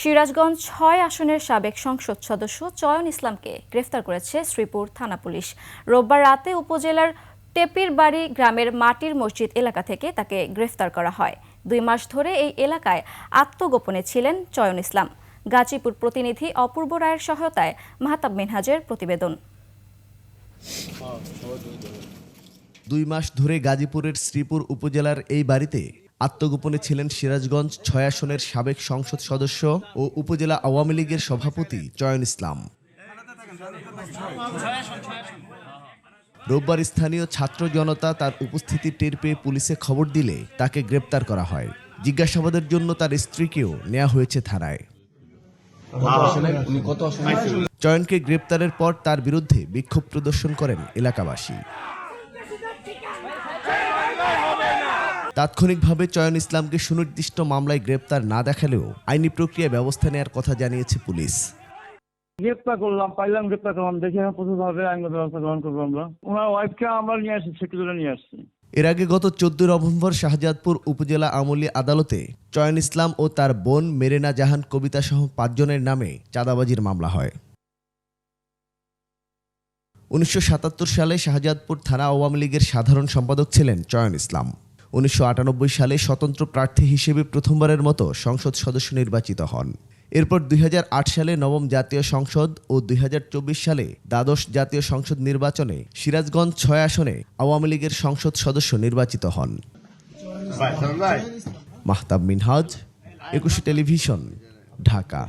সিরাজগঞ্জ ছয় আসনের সাবেক সংসদ সদস্য চয়ন ইসলামকে গ্রেফতার করেছে শ্রীপুর থানা পুলিশ। রোববার রাতে উপজেলার টেপির বাড়ি গ্রামের মাটির মসজিদ এলাকা থেকে তাকে গ্রেফতার করা হয়। দুই মাস ধরে এই এলাকায় আত্মগোপনে ছিলেন চয়ন ইসলাম। গাজীপুর প্রতিনিধি অপূর্ব রায়ের সহায়তায় মাহতাব মিনহাজের প্রতিবেদন। দুই মাস ধরে গাজীপুরের শ্রীপুর উপজেলার এই বাড়িতে আত্মগোপনে ছিলেন সিরাজগঞ্জ ছয় আসনের সাবেক সংসদ সদস্য ও উপজেলা আওয়ামী লীগের সভাপতি চয়ন ইসলাম। রোববার স্থানীয় ছাত্র জনতা তার উপস্থিতি টের পেয়ে পুলিশে খবর দিলে তাকে গ্রেপ্তার করা হয়। জিজ্ঞাসাবাদের জন্য তার স্ত্রীকেও নেওয়া হয়েছে থানায়। চয়নকে গ্রেপ্তারের পর তার বিরুদ্ধে বিক্ষোভ প্রদর্শন করেন এলাকাবাসী। তাৎক্ষণিকভাবে চয়ন ইসলামকে সুনির্দিষ্ট মামলায় গ্রেপ্তার না দেখালেও আইনি প্রক্রিয়া ব্যবস্থা নেওয়ার কথা জানিয়েছে পুলিশ। গ্রেপ্তার করলাম পাইলাম গ্রেপ্তার করলাম দেখে প্রচুরভাবে আইনগত ব্যবস্থা গ্রহণ করব আমরা। ওনার ওয়াইফকে আমরা নিয়ে আসছি তুলে নিয়ে আসছি। এর আগে গত চোদ্দ নভেম্বর শাহজাদপুর উপজেলা আমলি আদালতে চয়ন ইসলাম ও তার বোন মেরেনা জাহান কবিতা সহ পাঁচজনের নামে চাঁদাবাজির মামলা হয়। উনিশশো সাতাত্তর সালে শাহজাদপুর থানা আওয়ামী লীগের সাধারণ সম্পাদক ছিলেন চয়ন ইসলাম। উনিশশো আটানব্বই সালে স্বতন্ত্র প্রার্থী হিসেবে প্রথমবারের মতো সংসদ সদস্য নির্বাচিত হন। এরপর দুই হাজার আট সালে নবম জাতীয় সংসদ ও দুই হাজার চব্বিশ সালে দ্বাদশ জাতীয় সংসদ নির্বাচনে সিরাজগঞ্জ ছয় আসনে আওয়ামী লীগের সংসদ সদস্য নির্বাচিত হন। মাহতাব মিনহাজ একুশে টেলিভিশন ঢাকা।